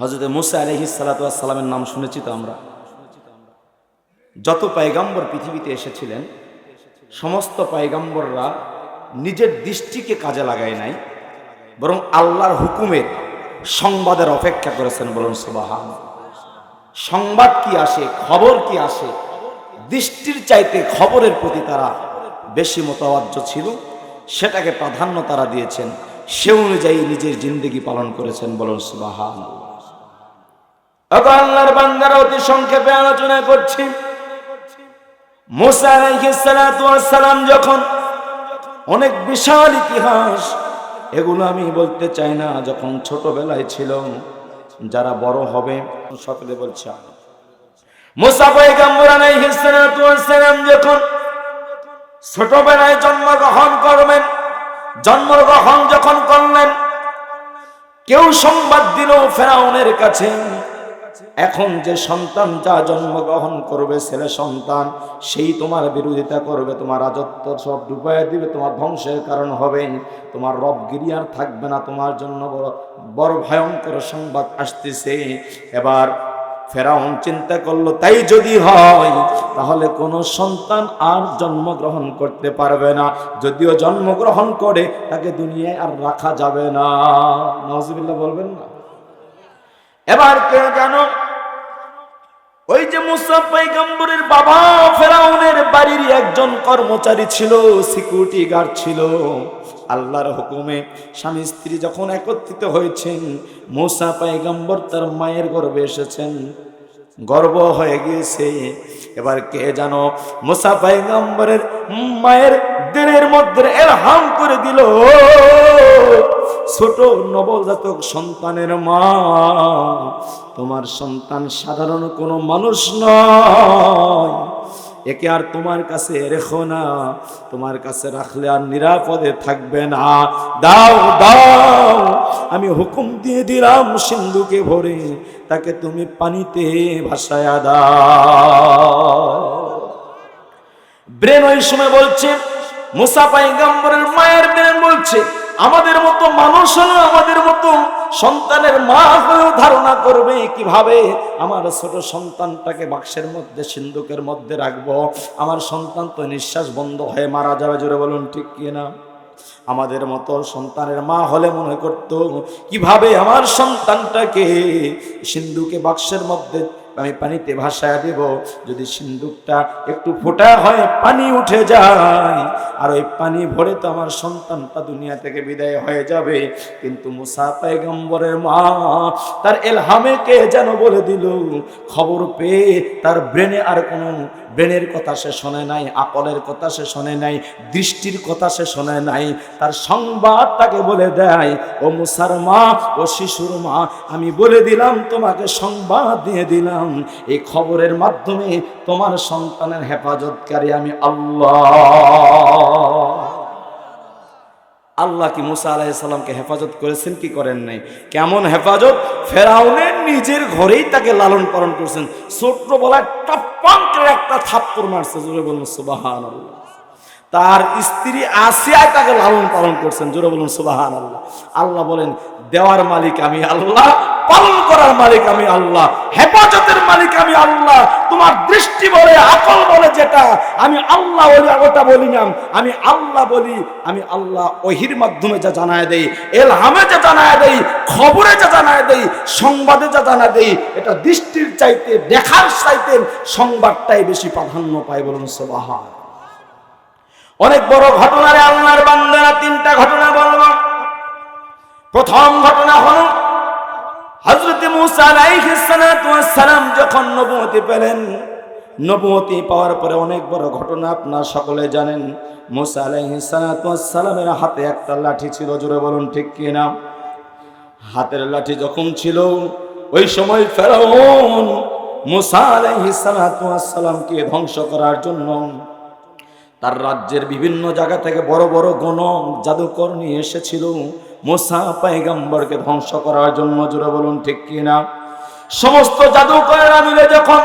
হজরত মুসা আলহি সালাতামের নাম শুনেছি তো আমরা। যত পায়গাম্বর পৃথিবীতে এসেছিলেন, সমস্ত পায়গাম্বররা নিজের দৃষ্টিকে কাজে লাগায় নাই, বরং আল্লাহর হুকুমের সংবাদের অপেক্ষা করেছেন বলুন সুবাহান সংবাদ কি আসে, খবর কি আসে, দৃষ্টির চাইতে খবরের প্রতি তারা বেশি মোতাবাজ্য ছিল, সেটাকে প্রাধান্য তারা দিয়েছেন। সে অনুযায়ী নিজের জিন্দগি পালন করেছেন, বলুন সুবাহান অতি সংক্ষেপে সালাম যখন অনেক বিশাল ইতিহাস, এগুলো আমি বলতে চাই না, যখন ছোটবেলায় ছিল যারা বড় হবে, সকলে বলছে আমি। মুসা পয়গম্বর আলাইহিস সালাতু ওয়াস যখন ছোটবেলায় জন্মগ্রহণ করবেন জন্মগ্রহণ যখন করলেন, কেউ সংবাদ দিল ফেরাউনের কাছে, এখন যে সন্তান যা জন্মগ্রহণ করবে, ছেলে সন্তান, সেই তোমার বিরোধিতা করবে, তোমার রাজত্ব সব ডুবাইয়া দিবে, তোমার ধ্বংসের কারণ হবে, তোমার রবগিরি আর থাকবে না, তোমার জন্য বড় বড় ভয়ঙ্কর সংবাদ আসতেছে। এবার ফেরাউন চিন্তা করল, তাই যদি হয়, তাহলে কোনো সন্তান আর জন্মগ্রহণ করতে পারবে না। যদিও জন্মগ্রহণ করে, তাকে দুনিয়ায় আর রাখা যাবে না। নজিবুল্লাহ বলবেন না। এবার কেউ জানো মুসা পৈগম্বরের বাবা ফেরাউনের বাড়ির একজন কর্মচারী ছিল সিকিউরিটি গার্ড ছিল। আল্লাহর হুকুমে স্বামী স্ত্রী যখন একত্রিত হয়েছেন, মুসা পৈগম্বর তার মায়ের গর্ভে এসেছেন। গর্ব হয়ে গিয়েছে। এবার কে জানো, মুসা পৈগম্বরের মায়ের দিনের মধ্যে এলহাম করে দিল। ছোট নবজাতক সন্তানের মা, তোমার সন্তান সাধারণ কোনো মানুষ নয়। একে আর তোমার কাছে রেখো না, তোমার কাছে রাখলে আর নিরাপদে থাকবে না। দাও দাও, আমি হুকুম দিয়ে দিলাম সিন্ধুকে ভরে, তাকে তুমি পানিতে ভাসায়া দাও। ব্রেন ওই সময় বলছে, মুসা পাইগাম্বরের মায়ের ব্রেন বলছে আমাদের মতো মানুষ আমাদের মতো সন্তানের মা ধারণা করবে কীভাবে আমার ছোট সন্তানটাকে বাক্সের মধ্যে, সিন্ধুকের মধ্যে রাখব। আমার সন্তান তো নিঃশ্বাস বন্ধ হয়ে মারা যাবে, জোরে বলুন ঠিক কিনা আমাদের মতো সন্তানের মা হলে মনে করত, কীভাবে আমার সন্তানটাকে সিন্ধুকে বাক্সের মধ্যে আমি পানিতে ভাসায় দেব। যদি সিন্দুকটা একটু ফোটা হয়, পানি উঠে যায়। আর ওই পানি ভরে তো আমার সন্তানটা দুনিয়া থেকে বিদায় হয়ে যাবে। কিন্তু মুসা পায়গম্বরের মা তার এলহামে কে যেন বলে দিল, খবর পেয়ে তার ব্রেনে আর কোনো ব্রেনের কথা সে শোনে নাই আকলের কথা সে শোনে নাই, দৃষ্টির কথা সে শোনে নাই, তার সংবাদ তাকে বলে দেয়, ও মুসার মা, ও শিশুর মা, আমি বলে দিলাম, তোমাকে সংবাদ দিয়ে দিলাম, এই খবরের মাধ্যমে তোমার সন্তানের হেফাজতকারী আমি আল্লাহ। আল্লাহ কি মুসা আলাইসাল্লামকে হেফাজত করেছেন, কি করেন নাই? কেমন হেফাজত? ফেরাউনের নিজের ঘরেই তাকে লালন পালন করছেন। ছোট্ট বলায় টপ্পাঙ্কের একটা থাপ্পড় মারছে জুড়ে বলুন সুবাহ আল্লাহ তার স্ত্রী আসিয়ায় তাকে লালন পালন করছেন। জোরে বলুন সুবাহান আল্লাহ আল্লাহ বলেন, দেওয়ার মালিক আমি আল্লাহ, পালন করার মালিক আমি আল্লাহ, হেফাজতের মালিক আমি আল্লাহ, তোমার দৃষ্টি বলে, আকল বলে যেটা, আমি আল্লাহ বলি ওটা বলি না। আমি আল্লাহ বলি, আমি আল্লাহ ওহির মাধ্যমে যা জানায় দেই, এলহামে যা জানায় দেই, খবরে যা জানায় দেই, সংবাদে যা জানায় দেই, এটা দৃষ্টির চাইতে, দেখার চাইতে সংবাদটাই বেশি প্রাধান্য পায় বলুন সবাহা অনেক বড় ঘটনারে আল্লাহর বান্দারা তিনটা ঘটনা বলব প্রথম ঘটনা হল হজরত মুসা যখন নবুয়তি পেলেন নবুয়তি পাওয়ার পরে অনেক বড় ঘটনা আপনার সকলে জানেন। মুসা আলাইহিস সালাতু সালামের হাতে একটা লাঠি ছিল, জোরে বলুন ঠিক কি না হাতের লাঠি যখন ছিল, ওই সময় ফেরাউন মুসা আলাইহিস সালাতু ওয়াস সালামকে ধ্বংস করার জন্য তার রাজ্যের বিভিন্ন জায়গা থেকে বড় বড় গণ জাদুকর নিয়ে এসেছিল। মোসা পাইগাম্বরকে ধ্বংস করার জন্য জুড়ে বলুন ঠিক কিনা? সমস্ত জাদুকরেরা মিলে যখন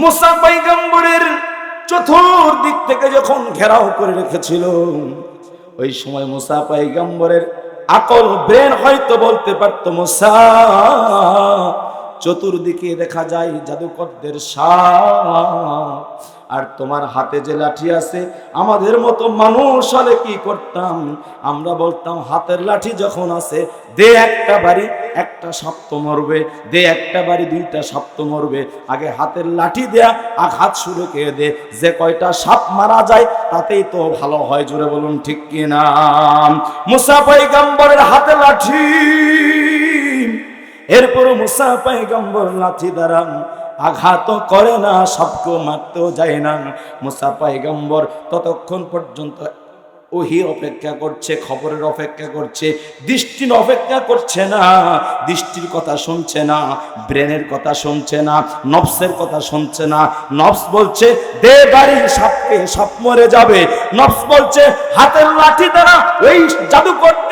মোসা পাইগাম্বরের চতুর্দিক থেকে যখন ঘেরাও করে রেখেছিল, ওই সময় মোসা পাইগাম্বরের আকল ব্রেন হয়তো বলতে পারতো, মুসা, চতুর্দিকে দেখা যায় জাদুকরদের সাপ। আর তোমার হাতে যে লাঠি আছে, আমাদের মতো মানুষ হলে কি করতাম? আমরা বলতাম, হাতের লাঠি যখন আছে, দে একটা বাড়ি, একটা সপ্ত মরবে, দে একটা বাড়ি, দুইটা সপ্ত মরবে। আগে হাতের লাঠি দেয়া আঘাত শুরু করে দে। যে কয়টা সাপ মারা যায়, তাতেই তো ভালো হয় জুড়ে বলুন ঠিক কিনা মুসা পৈগম্বরের হাতে লাঠি এরপর মুসা পাইগম্বর লাঠি দ্বারা আঘাত করে না সবকে মারতেও যায় না। মুসা পাইগম্বর ততক্ষণ পর্যন্ত ওহি অপেক্ষা করছে, খবরের অপেক্ষা করছে, দৃষ্টির অপেক্ষা করছে না, দৃষ্টির কথা শুনছে না, ব্রেনের কথা শুনছে না, নফসের কথা শুনছে না। নফস বলছে, দে বাড়ি, সাপকে, সাপ মরে যাবে। নফস বলছে, হাতের লাঠি দ্বারা ওই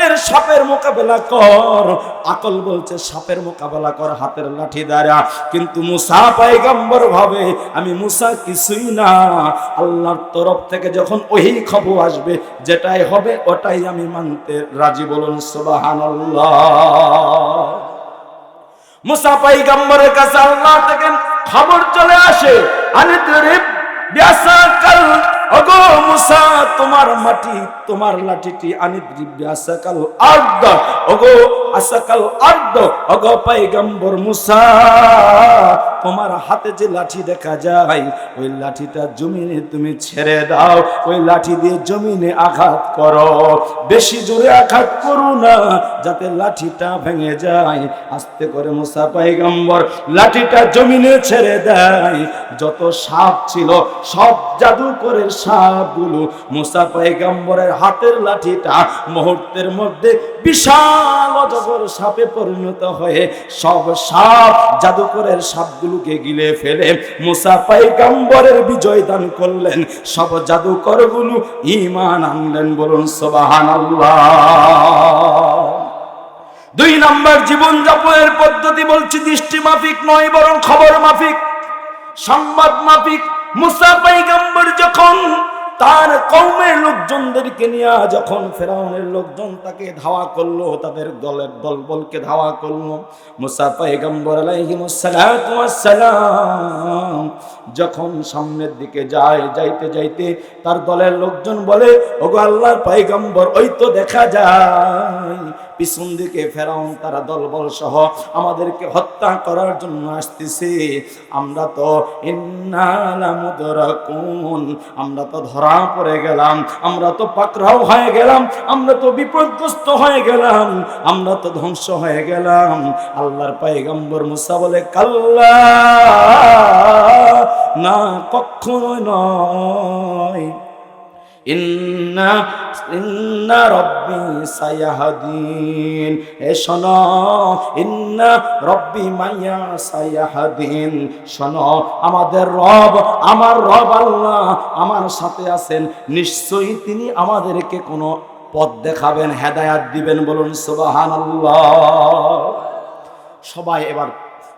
জাদুকরদের সাপের মোকাবেলা কর। আকল বলছে, সাপের মোকাবেলা কর, হাতের লাঠি দ্বারা। কিন্তু মুসা পাইগাম্বর ভাবে, আমি মুসা কিছুই না। আল্লাহর তরফ থেকে যখন ওই খবর আসবে, যেটাই হবে, ওটাই আমি মানতে রাজি বলুন, সুবহানাল্লাহ। মুসা পাইগাম্বরের কাছে আল্লাহ থেকে খবর চলে আসে আনি তেরে ব্যাসাকাল তোমার মাটি, তোমার লাঠিটি আনি ব্যাসাকাল আর্দ। ওগো আসাকাল আর্দ। ওগো পাইগাম্বর মুসা, তোমার হাতে যে লাঠি দেখা যায়, ওই লাঠিটা জমিনে তুমি ছেড়ে দাও, ওই লাঠি দিয়ে জমিনে আঘাত করো। বেশি জোরে আঘাত করো না, যাতে লাঠিটা ভেঙে যায়। আস্তে করে মুসা পাইগম্বর, লাঠিটা জমিনে ছেড়ে দেয়। যত সাপ ছিল, সব জাদুকরের সাপগুলো মুসা পাইগম্বরের হাতের লাঠিটা মুহূর্তের মধ্যে বিশাল অজগর সাপে পরিণত হয়ে সব সাপ জাদুকরের সাপগুলোকে গিলে ফেলে মুসা পাইগম্বরের বিজয় দান করলেন। সব জাদুকরগুলো ইমান আনলেন বলুন দুই নাম্বার জীবন যাপনের পদ্ধতি বলছি, দৃষ্টি মাফিক নয় বরং খবর মাফিক, সংবাদ মাফিক। মুসা পাইগাম্বর যখন তার কৌমের লোকজনদেরকে নিয়ে যখন ফেরাউনের লোকজন তাকে ধাওয়া করল, তাদের দলের দলবলকে ধাওয়া করল, মুসা পাইগাম্বর আলাইহিমুসসালাম যখন সামনের দিকে যায়, যাইতে যাইতে তার দলের লোকজন বলে, ওগো আল্লাহর পাইগাম্বর ওই তো দেখা যায় পিছন দিকে ফেরাউন, তারা দলবল সহ আমাদেরকে হত্যা করার জন্য আসতেছে। আমরা তো ইন্নালামুদরাকুন আমরা তো ধরা পড়ে গেলাম, আমরা তো পাকড়াও হয়ে গেলাম, আমরা তো বিপদগ্রস্ত হয়ে গেলাম, আমরা তো ধ্বংস হয়ে গেলাম। আল্লাহর পাইগম্বর মুসা বলে, কাল্লা, না কখনো নয়। ইন্না ইন্না রব্বি এ শোনো মাইয়া শোনো, আমাদের রব, আমার রব আল্লাহ আমার সাথে আছেন। নিশ্চয়ই তিনি আমাদেরকে কোনো পথ দেখাবেন, হেদায়াত দিবেন বলুন, সুবহানাল্লাহ। সবাই এবার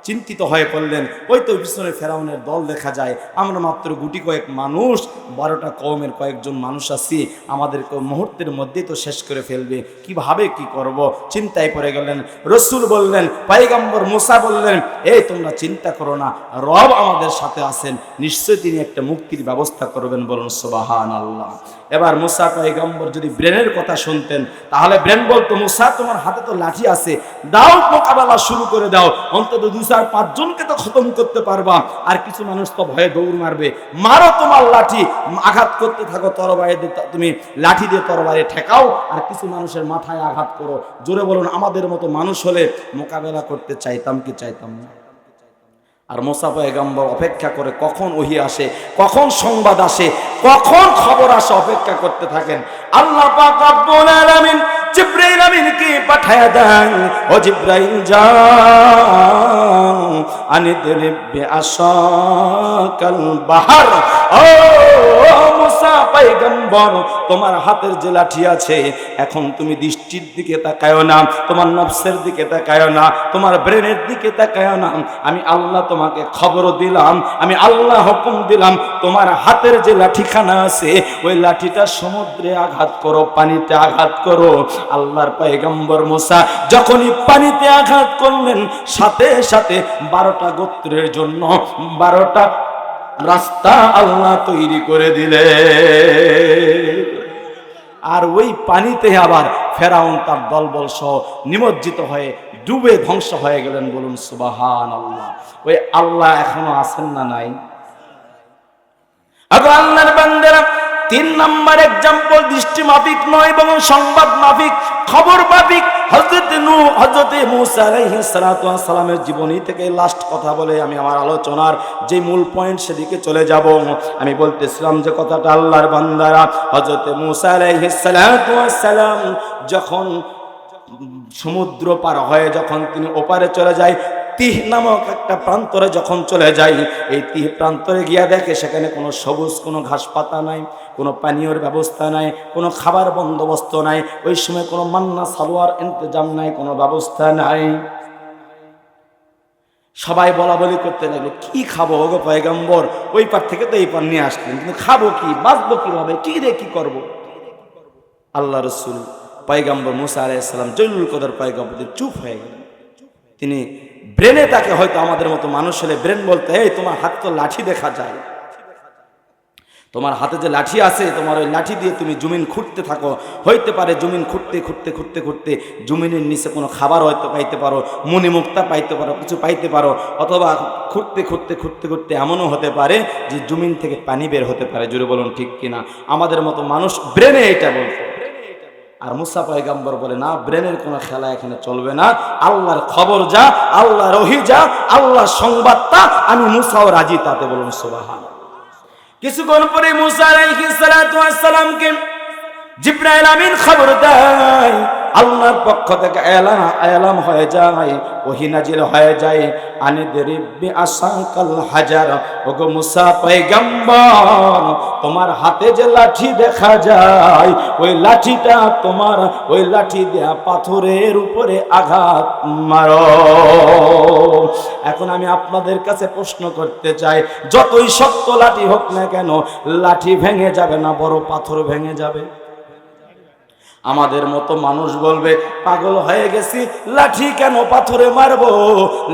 চিন্তিত হয়ে পড়লেন। ওই তো পিছনে ফেরাউনের দল দেখা যায়। আমরা মাত্র গুটি কয়েক মানুষ, বারোটা কমের কয়েকজন মানুষ আছি। আমাদেরকে মুহূর্তের মধ্যেই তো শেষ করে ফেলবে। কীভাবে কি করব? চিন্তায় পড়ে গেলেন। রসুল বললেন, পাইগাম্বর মোসা বললেন, এই তোমরা চিন্তা করো না, রব আমাদের সাথে আছেন। নিশ্চয়ই তিনি একটা মুক্তির ব্যবস্থা করবেন বলুন সোবাহান আল্লাহ এবার মুসা পাইগম্বর যদি ব্রেনের কথা শুনতেন, তাহলে ব্রেন বলতো, মুসা, তোমার হাতে তো লাঠি আছে, দাও মোকাবেলা শুরু করে দাও, অন্তত দু চার পাঁচজনকে তো খতম করতে পারবা। আর কিছু মানুষ তো ভয়ে দৌড় মারবে, মারো তোমার লাঠি, আঘাত করতে থাকো তরবারি দিয়ে, তুমি লাঠি দিয়ে তরবারি ঠেকাও। আর কিছু মানুষের মাথায় আঘাত করো, জোরে বলুন, আমাদের মতো মানুষ হলে মোকাবেলা করতে চাইতাম কি চাইতাম না? আর মোসাফা এগাম্বর অপেক্ষা করে কখন ওহি আসে, কখন সংবাদ আসে, কখন খবর আসে অপেক্ষা করতে থাকেন। আল্লাহ বিআসাকাল বাহার। তোমার হাতের যে লাঠি আছে, এখন তুমি দৃষ্টির দিকে তাকায় না, তোমার নফসের দিকে তাকায় না, তোমার ব্রেনের দিকে তাকায় না। আমি আল্লাহ তোমাকে খবর দিলাম, আমি আল্লাহ হুকুম দিলাম, তোমার হাতের যে লাঠিখানা আছে, ওই লাঠিটা সমুদ্রে আঘাত করো, পানিতে আঘাত করো। আল্লাহর পায়গম্বর মোসা যখনই পানিতে আঘাত করলেন, সাথে সাথে বারোটা গোত্রের জন্য বারোটা রাস্তা আল্লাহ তৈরি করে দিলে। আর ওই পানিতে আবার ফেরাউন তার দলবল সহ নিমজ্জিত হয়ে ডুবে ধ্বংস হয়ে গেলেন বলুন সুবাহান আল্লাহ ওই আল্লাহ এখনও আছেন না নাই? আল্লাহর তিন নাম্বার এক্সাম্পল দৃষ্টি মাফিক নয় এবং সংবাদ মাফিক, খবর মাফিক। হজরত নু হজরত মুসা আলাইহিস সালাতু জীবনী থেকে লাস্ট কথা বলে আমি আমার আলোচনার যে মূল পয়েন্ট সেদিকে চলে যাব। আমি বলতেছিলাম যে কথাটা আল্লাহর বান্দারা হজরত মুসা যখন সমুদ্র পার হয়ে যখন তিনি ওপারে চলে যায়, তিহ নামক একটা প্রান্তরে যখন চলে যাই এই তিহ প্রান্তরে গিয়া দেখে সেখানে কোনো সবুজ, কোনো ঘাস পাতা নাই। কোনো পানীয়র ব্যবস্থা নাই, কোনো খাবার বন্দোবস্ত নাই, ওই সময় কোনো মান্না সালোয়ার ইন্তজাম নাই, কোনো ব্যবস্থা নাই। সবাই বলা বলি করতে লাগল, কি খাব গো পয়গম্বর? ওই পার থেকে তো এই পার নিয়ে আসলেন, কিন্তু খাব কি? বাঁচবো কীভাবে? কি রে, কি করব? আল্লাহ রসুল পয়গম্বর মুসা আলাইসাল্লাম জৈনুল কদর পয়গম্বর চুপ হয়ে গেলেন। তিনি ব্রেনে তাকে হয়তো আমাদের মতো মানুষ হলে ব্রেন বলতে, এই, তোমার হাত তো লাঠি দেখা যায়। তোমার হাতে যে লাঠি আছে, তোমার ওই লাঠি দিয়ে তুমি জমিন খুঁড়তে থাকো। হইতে পারে জমিন খুঁড়তে খুঁড়তে খুঁড়তে খুঁড়তে জমিনের নিচে কোনো খাবার হয়তো পাইতে পারো মনে মুক্তা পাইতে পারো, কিছু পাইতে পারো, অথবা খুঁড়তে খুঁড়তে খুঁড়তে খুঁড়তে এমনও হতে পারে যে জমিন থেকে পানি বের হতে পারে। জুড়ে বলুন, ঠিক কিনা? আমাদের মতো মানুষ ব্রেনে এটা বলতো আর মুসা পয়গাম্বর বলে, না, ব্রেনের কোনো খেলা এখানে চলবে না। আল্লাহর খবর যা আল্লাহ রহি যা আল্লাহ সংবাদটা আমি মুসাও রাজি তাতে বলুন সুবাহান কিছুক্ষণ পরে মুসা আলাইহিস সালাতু ওয়াস সালামকে জিব্রাইল আমিন খবর দেয়। আল্লাহর পক্ষ থেকে এলাম এলাম হয়ে যায়, ওহি নাজিল হয়ে যায়। আনি দেরিবি আসাকাল হাজার। ওগো মুসা পয়গম্বর, তোমার হাতে যে লাঠি দেখা যায়, ওই লাঠিটা তোমার, ওই লাঠি দেয়া পাথরের উপরে আঘাত মারো। এখন আমি আপনাদের কাছে প্রশ্ন করতে চাই, যতই শক্ত লাঠি হোক না কেন, লাঠি ভেঙে যাবে না, বড় পাথর ভেঙে যাবে? আমাদের মতো মানুষ বলবে, পাগল হয়ে গেছি, লাঠি কেন পাথরে মারবো?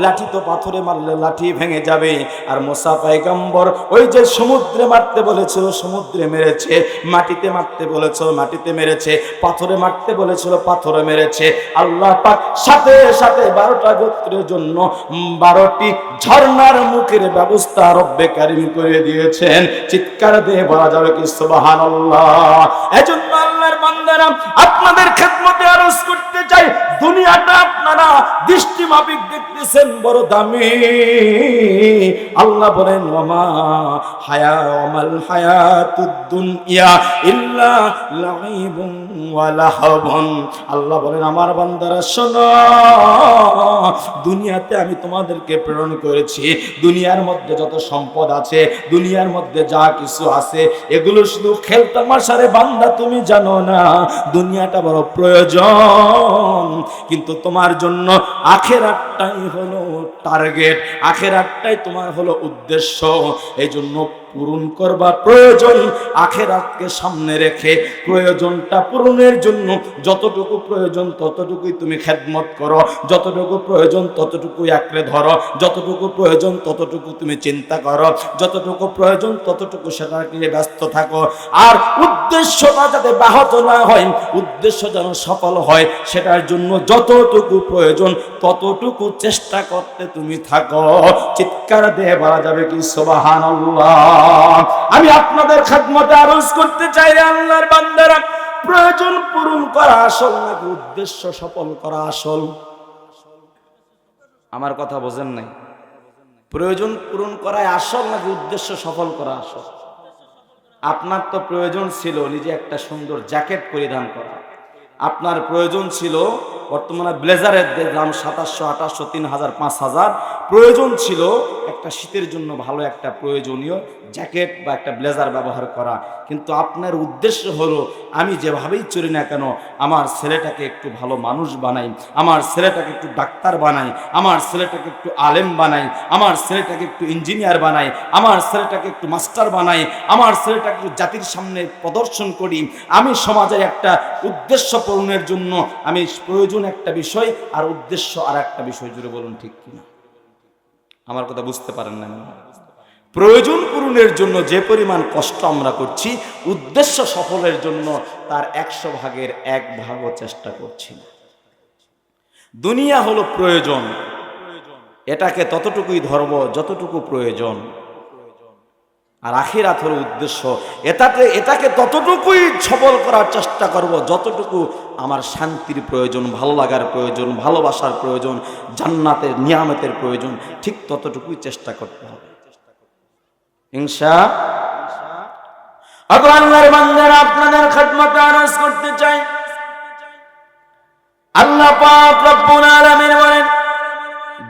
লাঠি তো পাথরে মারলে লাঠি ভেঙে যাবে। আর মোসা পাইগাম্বর ওই যে সমুদ্রে মারতে বলেছিল, সমুদ্রে মেরেছে, মাটিতে মারতে বলেছিল, মাটিতে মেরেছে, পাথরে মারতে বলেছিল, পাথরে মেরেছে। আল্লাহ পাক সাথে সাথে বারোটা গোত্রের জন্য বারোটি ঝর্ণার মুখের ব্যবস্থা রব্বে কারিম করে দিয়েছেন। চিৎকার দিয়ে বলা যাবে কি আল্লাহ এজন্য আল্লাহর বান্দারা আপনাদের খেদমতে আরজ করতে চাই। দুনিয়াটা আপনারা দৃষ্টি মাফিক দেখতেছেন, বড় দামি। আল্লাহ বলেন ওমা হায়া ওমাল হায়াতুদ দুনিয়া ইল্লা লাইবুন ওয়া লাহবুন। আল্লাহ বলেন, আমার বান্দারা, শোনো, দুনিয়াতে আমি তোমাদেরকে প্রেরণ করেছি। দুনিয়ার মধ্যে যত সম্পদ আছে, দুনিয়ার মধ্যে যা কিছু আছে, এগুলো শুধু খেলতামাশারে বান্দা তুমি জানো না। দুনিয়াটা বড় প্রয়োজন। কিন্তু তোমার জন্য আখের আটটাই হলো টার্গেট আখের আটটাই তোমার হলো উদ্দেশ্য। এই জন্য পূরণ করবা প্রয়োজন, আখেরাতকে সামনে রেখে প্রয়োজনটা পূরণের জন্য যতটুকু প্রয়োজন ততটুকুই তুমি খেদমত করো, যতটুকু প্রয়োজন ততটুকুই আঁকড়ে ধরো, যতটুকু প্রয়োজন ততটুকু তুমি চিন্তা করো, যতটুকু প্রয়োজন ততটুকু সেটা নিয়ে ব্যস্ত থাকো। আর উদ্দেশ্যটা যাতে ব্যাহত না হয়, উদ্দেশ্য যেন সফল হয়, সেটার জন্য যতটুকু প্রয়োজন ততটুকু চেষ্টা করতে তুমি থাকো। চিৎকার দিয়ে বলা যাবে কি সোবাহান আমি আপনাদের খাদমতে আরজ করতে চাই আল্লাহর বান্দারা। প্রয়োজন পূরণ করা আসল নাকি উদ্দেশ্য সফল করা আসল? আমার কথা বোঝেন নাই। প্রয়োজন পূরণ করাই আসল নাকি উদ্দেশ্য সফল করা আসল? আপনার তো প্রয়োজন ছিল নিজে একটা সুন্দর জ্যাকেট পরিধান করা। আপনার প্রয়োজন ছিল বর্তমানে ব্লেজারের দাম সাতাশশো, আঠাশশো, তিন হাজার, পাঁচ হাজার, প্রয়োজন ছিল একটা শীতের জন্য ভালো একটা প্রয়োজনীয় জ্যাকেট বা একটা ব্লেজার ব্যবহার করা। কিন্তু আপনার উদ্দেশ্য হলো, আমি যেভাবেই চলি না কেন, আমার ছেলেটাকে একটু ভালো মানুষ বানাই, আমার ছেলেটাকে একটু ডাক্তার বানাই, আমার ছেলেটাকে একটু আলেম বানাই, আমার ছেলেটাকে একটু ইঞ্জিনিয়ার বানাই, আমার ছেলেটাকে একটু মাস্টার বানাই, আমার ছেলেটাকে একটু জাতির সামনে প্রদর্শন করি। আমি সমাজের একটা উদ্দেশ্য পূরণের জন্য আমি প্রয়োজন একটা বিষয় আর উদ্দেশ্য আর একটা বিষয় জুড়ে বলুন ঠিক কিনা আমার কথা বুঝতে পারেন না প্রয়োজন পূরণের জন্য যে পরিমাণ কষ্ট আমরা করছি, উদ্দেশ্য সফলের জন্য তার একশো ভাগের এক ভাগও চেষ্টা করছি না। দুনিয়া হলো প্রয়োজন। এটাকে ততটুকুই ধর্ম যতটুকু প্রয়োজন। আর আখিরাত হলো উদ্দেশ্য। এটাতে, এটাকে ততটুকুই সফল করার চেষ্টা করব যতটুকু আমার শান্তির প্রয়োজন, ভালো লাগার প্রয়োজন, ভালোবাসার প্রয়োজন, জান্নাতের নিয়ামতের প্রয়োজন, ঠিক ততটুকুই চেষ্টা করতে হবে। হিংসা আপনাদের আরজ করতে চাই। আল্লাহ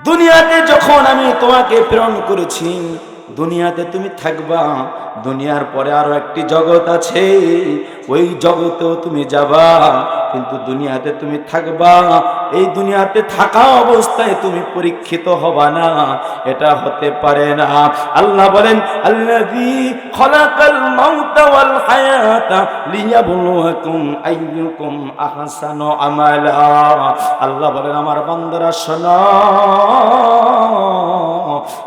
দুনিয়াতে যখন আমি তোমাকে প্রেরণ করেছি দুনিয়াতে তুমি থাকবা, দুনিয়ার পরে আরও একটি জগৎ আছে, ওই জগতেও তুমি যাবা, কিন্তু দুনিয়াতে তুমি থাকবা, এই দুনিয়াতে থাকা অবস্থায় তুমি পরীক্ষিত হবা না, এটা হতে পারে না। আল্লাহ বলেন, আল্লাযী খলাকাল মাউতা ওয়াল হায়াতা লিয়াবলুয়াকুম আইয়ুকুম আহসানু আমালা। আল্লাহ বলেন, আমার বান্দারা, শোনো।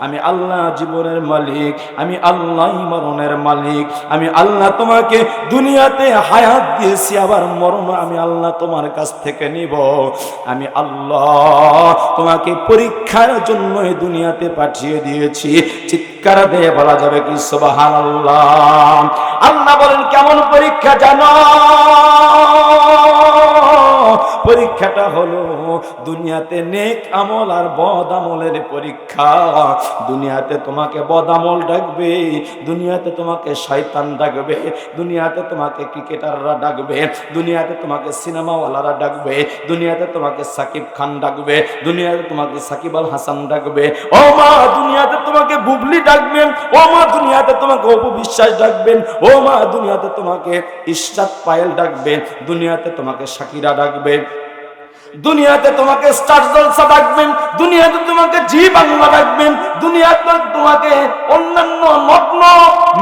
আমি আল্লাহ জীবনের মালিক, আমি আল্লাহ মরণের মালিক, আমি আল্লাহ তোমাকে দুনিয়াতে হায়াত দিয়েছি, আবার মরণ আমি আল্লাহ তোমার কাছ থেকে নিব। আমি আল্লাহ তোমাকে পরীক্ষার জন্য এই দুনিয়াতে পাঠিয়ে দিয়েছি। চিৎকার দিয়ে বলা যাবে কি সুবাহান আল্লাহ আল্লাহ বলেন, কেমন পরীক্ষা জানো? পরীক্ষাটা হলো দুনিয়াতে নেক আমল আর বদ আমলের পরীক্ষা দুনিয়াতে তোমাকে বদ আমল ডাকবে দুনিয়াতে তোমাকে শয়তান ডাকবে দুনিয়াতে তোমাকে ক্রিকেটাররা ডাকবে দুনিয়াতে তোমাকে সিনেমাওয়ালারা ডাকবে দুনিয়াতে তোমাকে সাকিব খান ডাকবে দুনিয়াতে তোমাকে সাকিব আল হাসান ডাকবে ও মা দুনিয়াতে তোমাকে বুবলি ডাকবেন ও মা দুনিয়াতে তোমাকে অপু বিশ্বাস ডাকবেন ও মা দুনিয়াতে তোমাকে ইশরাত পায়েল ডাকবেন দুনিয়াতে তোমাকে শাকিরা ডাকবে দুনিয়াতে তোমাকে স্টার জলসা ডাকবেন দুনিয়াতে তোমাকে জি বাংলা ডাকবেন দুনিয়াতে তোমাকে অন্যান্য নগ্ন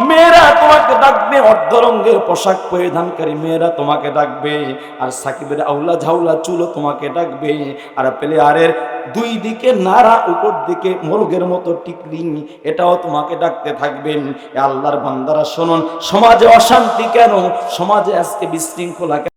মেয়েরা তোমাকে ডাকবে, অর্ধরঙ্গের পোশাক পরিধানকারী মেয়েরা তোমাকে ডাকবে, আর সাকিবের আউলা ঝাউলা চুলো তোমাকে ডাকবে, আর প্লেয়ারের দুই দিকে নাড়া, উপর দিকে মোরগের মতো টিকলিং এটাও তোমাকে ডাকতে থাকবেন আল্লাহর বান্দারা, শুনুন, সমাজে অশান্তি কেন সমাজে আজকে বিশৃঙ্খলা?